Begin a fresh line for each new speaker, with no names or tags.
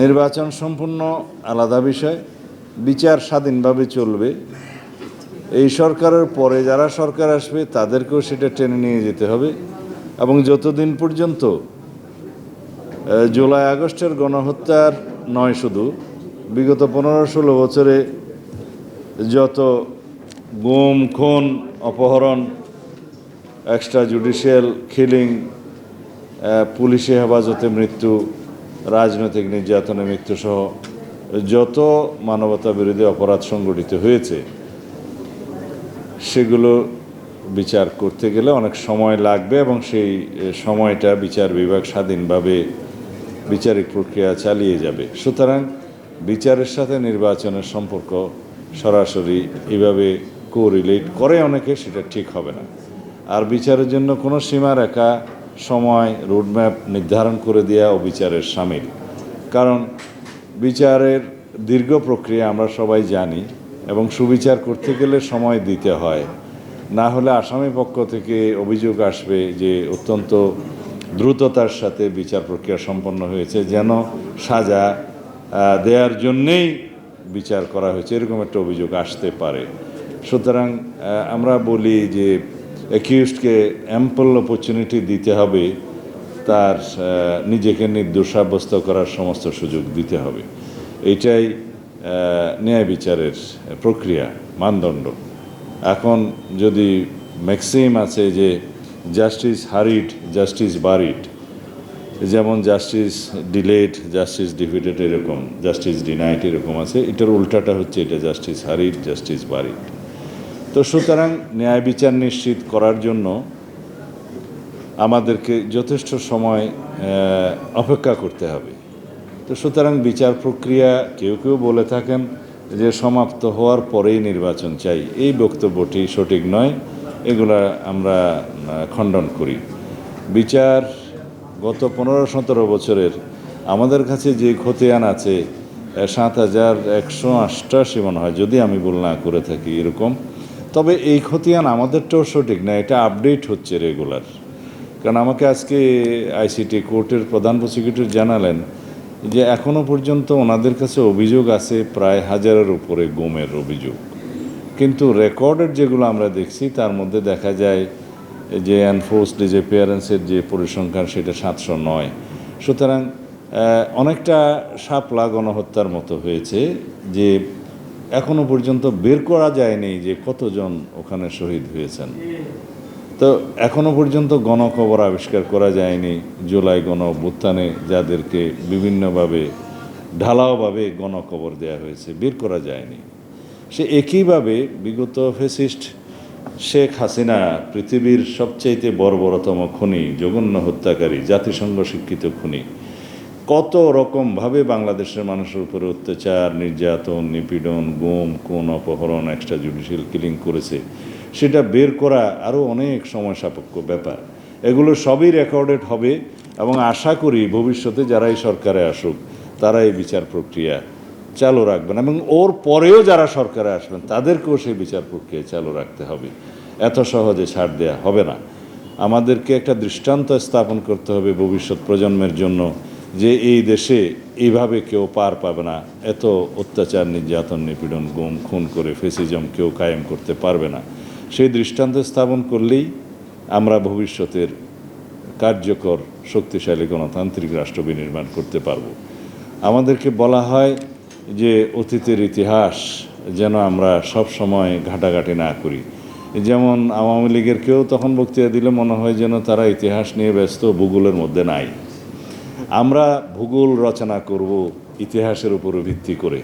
নির্বাচন সম্পূর্ণ আলাদা বিষয়। বিচার স্বাধীনভাবে চলবে। এই সরকারের পরে যারা সরকার আসবে, তাদেরকেও সেটা টেনে নিয়ে যেতে হবে এবং যতদিন পর্যন্ত জুলাই আগস্টের গণহত্যার নয় শুধু, বিগত পনেরো ষোলো বছরে যত গুম, খুন, অপহরণ এক্সট্রা জুডিশিয়াল কিলিং পুলিশি হেফাজতে মৃত্যু রাজনৈতিক নির্যাতনে মৃত্যুসহ যত মানবতা বিরোধী অপরাধ সংগঠিত হয়েছে, সেগুলো বিচার করতে গেলে অনেক সময় লাগবে এবং সেই সময়টা বিচার বিভাগ স্বাধীনভাবে বিচারিক প্রক্রিয়া চালিয়ে যাবে। সুতরাং বিচারের সাথে নির্বাচনের সম্পর্ক সরাসরি এভাবে কোরিলেট করে অনেকে, সেটা ঠিক হবে না। আর বিচারের জন্য কোনো সীমারেখা সময় রোডম্যাপ নির্ধারণ করে দেওয়া ও বিচারের সামিল। কারণ বিচারের দীর্ঘ প্রক্রিয়া আমরা সবাই জানি এবং সুবিচার করতে গেলে সময় দিতে হয়। না হলে আসামি পক্ষ থেকে অভিযোগ আসবে যে অত্যন্ত দ্রুততার সাথে বিচার প্রক্রিয়া সম্পন্ন হয়েছে, যেন সাজা দেওয়ার জন্যেই বিচার করা হয়েছে। এরকম একটা অভিযোগ আসতে পারে। সুতরাং আমরা বলি যে অ্যাকিউজডকে অ্যাম্পল অপরচুনিটি দিতে হবে, তার নিজেকে নির্দোষ সাব্যস্ত করার সমস্ত সুযোগ দিতে হবে। এইটাই ন্যায় বিচারের প্রক্রিয়া, মানদণ্ড। এখন যদি ম্যাক্সিম আছে যে জাস্টিস হারিড জাস্টিস বারিড যেমন জাস্টিস ডিলেড জাস্টিস ডিফিটেড এরকম জাস্টিস ডিনাইট এরকম আছে, এটার উল্টাটা হচ্ছে এটা জাস্টিস হারিড জাস্টিস বারিড তো সুতরাং ন্যায় বিচার নিশ্চিত করার জন্য আমাদেরকে যথেষ্ট সময় অপেক্ষা করতে হবে। তো সুতরাং বিচার প্রক্রিয়া কেউ কেউ বলে থাকেন যে সমাপ্ত হওয়ার পরেই নির্বাচন চাই। এই বক্তব্যটি সঠিক নয়, এগুলা আমরা খণ্ডন করি। বিচার গত পনেরো সতেরো বছরের আমাদের কাছে যে খতিয়ান আছে সাত হাজার একশো অষ্টাশি মনে হয়, যদি আমি ভুল না করে থাকি, এরকম। তবে এই খতিয়ান আমাদেরটাও সঠিক না, এটা আপডেট হচ্ছে রেগুলার কারণ আমাকে আজকে আইসিটি কোর্টের প্রধান প্রসিকিউটর জানালেন যে এখনও পর্যন্ত ওনাদের কাছে অভিযোগ আছে প্রায় হাজারের উপরে গুমের অভিযোগ। কিন্তু রেকর্ডের যেগুলো আমরা দেখছি, তার মধ্যে দেখা যায় যে অ্যানফোর্স ডিজেপিয়ারেন্সের যে পরিসংখ্যান, সেটা সাতশো নয়। সুতরাং অনেকটা সাপলা গণহত্যার মতো হয়েছে যে এখনও পর্যন্ত বের করা যায়নি যে কতজন ওখানে শহীদ হয়েছেন। তো এখনও পর্যন্ত গণকবর আবিষ্কার করা যায়নি জুলাই গণ অভ্যুত্থানে, যাদেরকে বিভিন্নভাবে, ঢালাওভাবে গণকবর দেওয়া হয়েছে, বের করা যায়নি। সে একইভাবে বিগত ফেসিস্ট শেখ হাসিনা পৃথিবীর সবচাইতে বর্বরতম খুনি, জঘন্য হত্যাকারী, জাতিসংঘ শিক্ষিত খুনি কত রকমভাবে বাংলাদেশের মানুষের উপরে অত্যাচার, নির্যাতন, নিপীড়ন, গুম কোন অপহরণ এক্সট্রা জুডিশিয়াল কিলিং করেছে, সেটা বের করা আরও অনেক সময় সাপেক্ষ ব্যাপার। এগুলো সবই রেকর্ডেড হবে এবং আশা করি ভবিষ্যতে যারাই সরকারে আসুক, তারা এই বিচার প্রক্রিয়া চালু রাখবেন এবং ওর পরেও যারা সরকারে আসবেন, তাদেরকেও সেই বিচার প্রক্রিয়া চালু রাখতে হবে। এত সহজে ছাড় দেওয়া হবে না। আমাদেরকে একটা দৃষ্টান্ত স্থাপন করতে হবে ভবিষ্যৎ প্রজন্মের জন্য। যে এই দেশে এইভাবে কেউ পার পাবে না, এত অত্যাচার, নির্যাতন, নিপীড়ন, গুম, খুন করে ফেসিজম কেউ কায়েম করতে পারবে না। সেই দৃষ্টান্ত স্থাপন করলেই আমরা ভবিষ্যতের কার্যকর, শক্তিশালী গণতান্ত্রিক রাষ্ট্র বিনির্মাণ করতে পারব। আমাদেরকে বলা হয় যে অতীতের ইতিহাস যেন আমরা সব সময় ঘাটাঘাটি না করি। যেমন আওয়ামী লীগের কেউ তখন বক্তৃতা দিলে মনে হয় যেন তারা ইতিহাস নিয়ে ব্যস্ত, ভূগোলের মধ্যে নাই। আমরা ভূগোল রচনা করব ইতিহাসের উপর ভিত্তি করে।